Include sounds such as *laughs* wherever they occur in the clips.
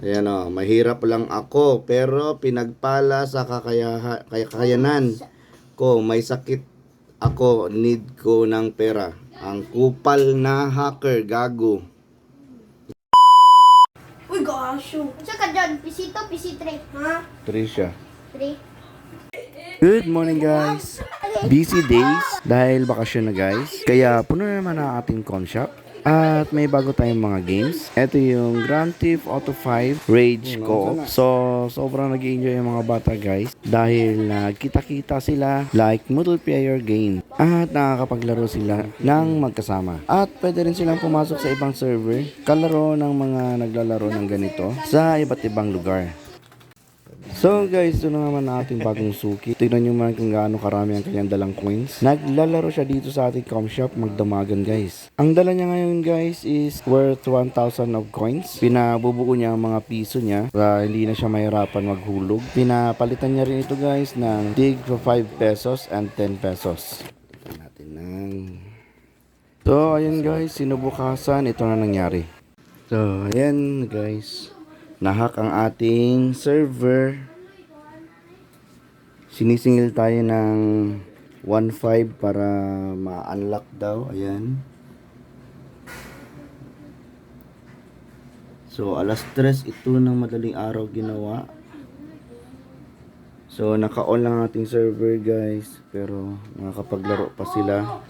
Ayan o, mahirap lang ako pero pinagpala sa kakayaha, kaya- kakayanan ko. May sakit ako, need ko ng pera. Ang kupal na hacker, gago. Uy, gasyo. Sa ka dyan, pisito, pisitre. Ha? Trisha. Tre. Good morning guys! Busy days dahil bakasyon na guys. Kaya puno na naman ang ating con shop. At may bago tayong mga games. Ito yung Grand Theft Auto 5 Rage Co-op. So, sobrang nag enjoy yung mga bata guys. Dahil nagkita-kita sila like multiplayer game. At nakakapaglaro sila ng magkasama. At pwede rin silang pumasok sa ibang server. Kalaro ng mga naglalaro ng ganito sa iba't ibang lugar. So guys, ito na naman ating bagong suki. Tignan nyo man kung gaano karami ang kanyang dalang coins. Naglalaro siya dito sa ating com shop, magdamagan guys. Ang dala niya ngayon guys is worth 1,000 of coins. Pinabubuo niya ang mga piso niya para hindi na siya mahirapan maghulog. Pinapalitan niya rin ito guys ng tig for 5 pesos and 10 pesos. Natin ng... So ayun guys, sinubukasan, ito na nangyari. So ayan guys nahack ang ating server. Sinisingil tayo ng 1.5 para ma-unlock daw. Ayan. So, alas 3 ito ng madaling araw ginawa. So, naka-on lang ang ating server guys. Pero, nakakapaglaro pa sila.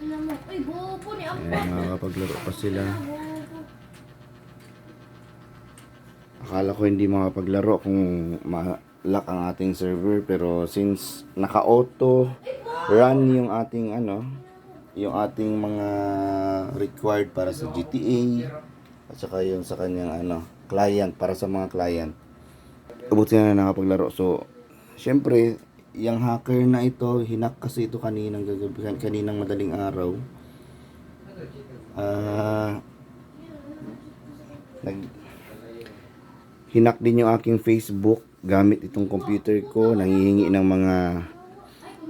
Ayan, nakakapaglaro pa sila. Akala ko hindi makapaglaro kung ma-lock ang ating server pero since naka-auto run yung ating ano, yung ating mga required para sa GTA at saka yung sa kanyang ano, client para sa mga client. Abuti na nakapaglaro. So, syempre, yung hacker na ito, hinak kasi ito kaninang gagabi, kaninang madaling araw. Ah, nag hinak din yung aking Facebook. Gamit itong computer ko. Nangihingi ng mga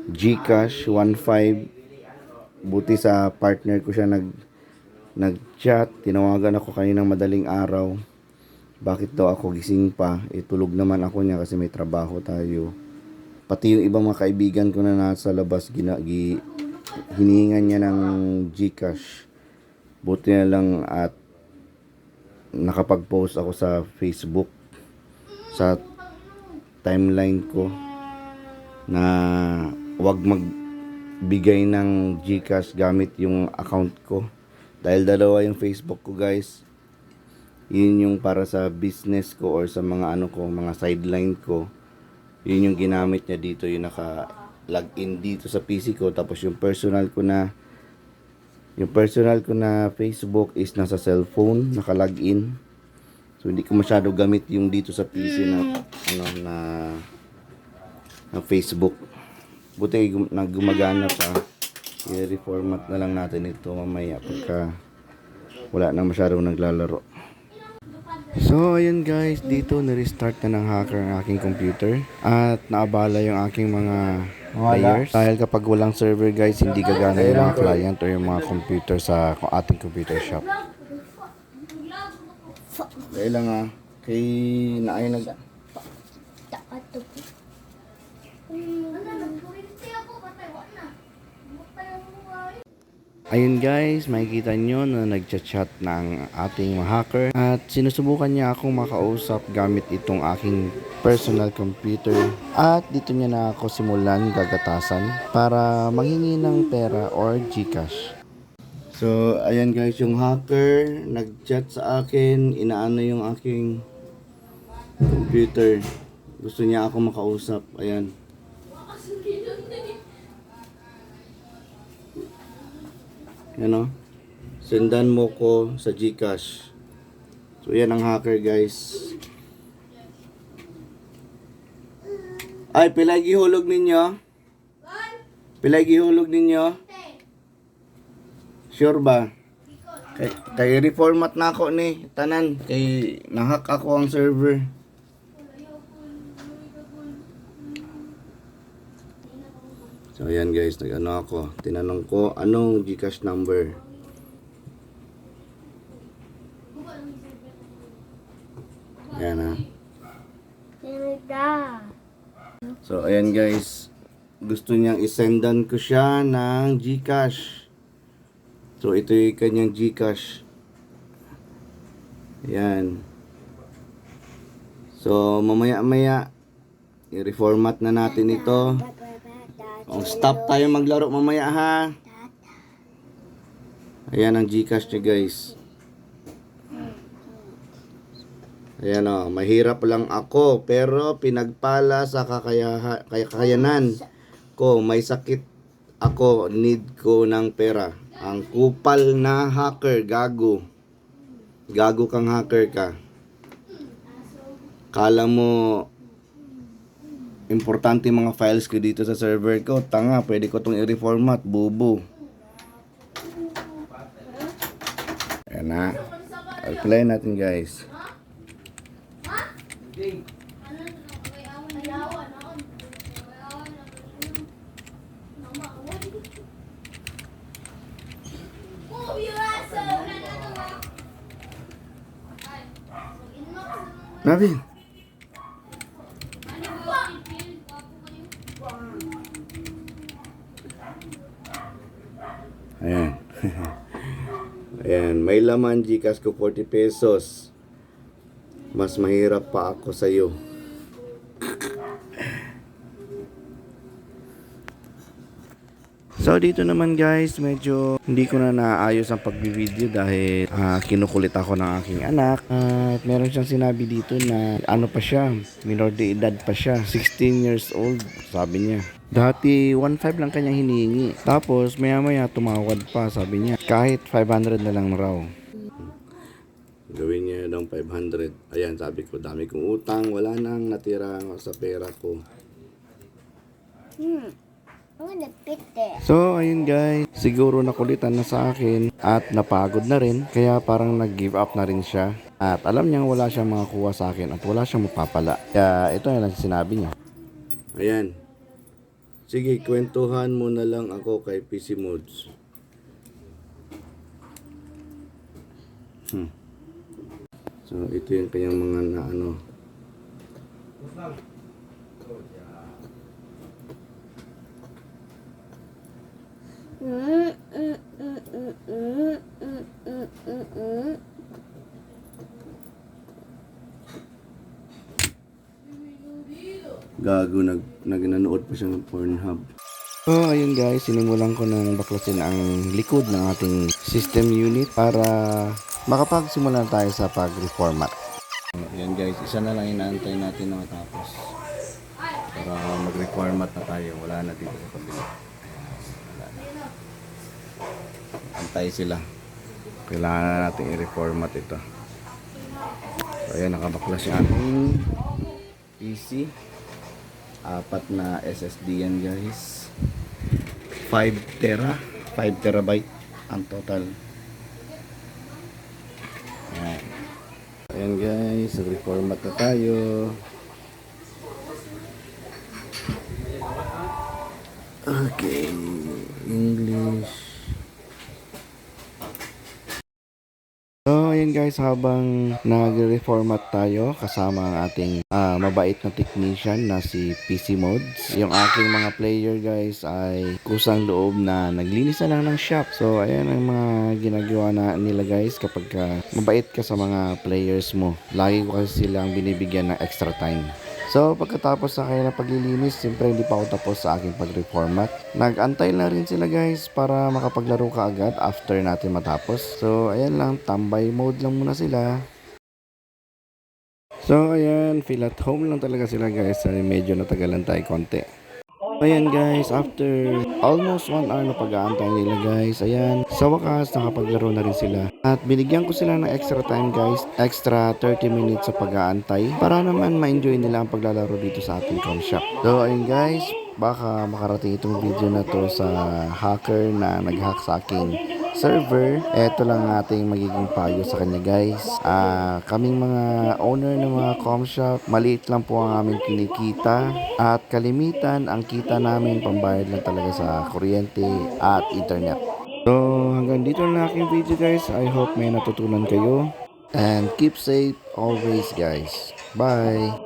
Gcash 1.5 buti sa partner ko siya nag nag-chat. Tinawagan ako kaninang madaling araw. Bakit daw ako gising pa? Itulog naman ako niya kasi may trabaho tayo. Pati yung ibang mga kaibigan ko na nasa labas gina, gi, hinihingan niya ng Gcash. Buti na lang at nakapag-post ako sa Facebook sa timeline ko na wag magbigay ng GCash gamit yung account ko. Dahil dalawa yung Facebook ko guys. Yun yung para sa business ko or sa mga ano ko mga sideline ko. Yun yung ginamit niya dito yung naka login dito sa PC ko. Tapos yung personal ko na yung personal ko na Facebook is nasa cellphone, naka-login. So hindi ko masyado gamit yung dito sa PC na ano na na Facebook. Buti gum, na gumagana pa. I-reformat na lang natin ito mamaya pagka wala na masyadong naglalaro. So, ayun guys, dito na-restart na ng hacker ang aking computer at naabala yung aking mga players. Dahil kapag walang server guys, hindi gagana yung mga client or yung mga computer sa ating computer shop. Dahil lang ah, kay naay nag... Ato. Ayun guys, makikita nyo na nagchat-chat ng ating mga hacker at sinusubukan niya akong makausap gamit itong aking personal computer at dito niya na ako simulan gagatasan para manghingi ng pera or Gcash. So, ayan guys, yung hacker nagchat sa akin, inaano yung aking computer. Gusto niya ako makausap. Ayan. Yan o. Sendan mo ko sa Gcash. So, yan ang hacker, guys. Ay, pilay gihulog ninyo? Pilay gihulog ninyo? Sure ba? Kay, kay reformat na ako ni tanan kay nahack ako ang server. So ayan guys, nag-ano ako. Tinanong ko anong Gcash number. Ayan ha. So, ayan guys. Gusto niyang isendan ko siya ng Gcash. So, ito yung kanyang Gcash. Ayan. So, mamaya-maya, i-reformat na natin ito. Oh, stop tayo maglaro mamaya ha. Ayan ang Gcash niya guys. Ayan o, mahirap lang ako pero pinagpala sa kakayaha, kaya- kakayanan ko. May sakit ako, need ko ng pera. Ang kupal na hacker, gago. Gago kang hacker ka. Kala mo importante mga files ko dito sa server ko. Tanga, pwede ko itong i-reformat. Bubo. Ayan na. Apply natin guys. Nabi. *laughs* Ayan. May laman Gcash ko 40 pesos. Mas mahirap pa ako sa iyo. So dito naman guys, medyo hindi ko na naayos ang pagbi-video dahil ah, kinukulit ako ng aking anak. At meron siyang sinabi dito na ano pa siya, minor de edad pa siya, 16 years old, sabi niya. Dati 1.5 lang kanya hinihingi. Tapos maya maya tumawad pa, sabi niya. Kahit 500 na lang raw. Gawin niya ng 500. Ayan, sabi ko, dami kong utang, wala nang natira sa pera ko. Hmm. So, ayun guys, siguro nakulitan na sa akin at napagod na rin. Kaya parang nag-give up na rin siya. At alam niyang wala siyang makakuha sa akin at wala siyang mapapala. Kaya ito na lang sinabi niya. Ayan. Sige, kwentuhan mo na lang ako kay PC Mods. Hmm. So, ito yung kanyang mga na ano. Gago, nag, nag nanood pa siya ng Pornhub. So, ayun guys, sinimulan ko ng baklasin ang likod ng ating system unit para makapagsimula tayo sa pag-reformat. Ayan guys, isa na lang inaantay natin na matapos. Para mag-reformat na tayo. Wala na dito sa kabila. Wala na. Antay sila. Kailangan na natin i-reformat ito. So, ayan, nakabaklas yung ating PC apat na SSD yan guys. 5 tera. 5 terabyte ang total. Ayan. Ayan guys. Reformat na tayo. Okay. English So, ayun guys, habang nag-reformat tayo kasama ang ating ah, mabait na technician na si PC Mods. Yung aking mga player guys ay kusang loob na naglinis na lang ng shop. So, ayan ang mga ginagawa na nila guys kapag ka mabait ka sa mga players mo. Lagi ko kasi silang binibigyan ng extra time. So, pagkatapos sa kaya ng paglilinis, siyempre hindi pa ako tapos sa aking pag-reformat. Nag-antay na rin sila guys para makapaglaro ka agad after natin matapos. So, ayan lang, tambay mode lang muna sila. So, ayan, feel at home lang talaga sila guys. Ay, medyo natagalan tayo konti. Ayan guys, after almost one hour na pag-aantay nila guys, ayan, sa wakas nakapaglaro na rin sila. At binigyan ko sila ng extra time guys, extra 30 minutes sa pag-aantay para naman ma-enjoy nila ang paglalaro dito sa ating com shop. So ayun guys, baka makarating itong video na to sa hacker na nag-hack sa aking server. Ito lang ating magiging payo sa kanya guys. Ah, kaming mga owner ng mga com shop, maliit lang po ang aming kinikita at kalimitan ang kita namin pambayad lang talaga sa kuryente at internet. So hanggang dito na aking video guys. I hope may natutunan kayo and keep safe always guys. Bye!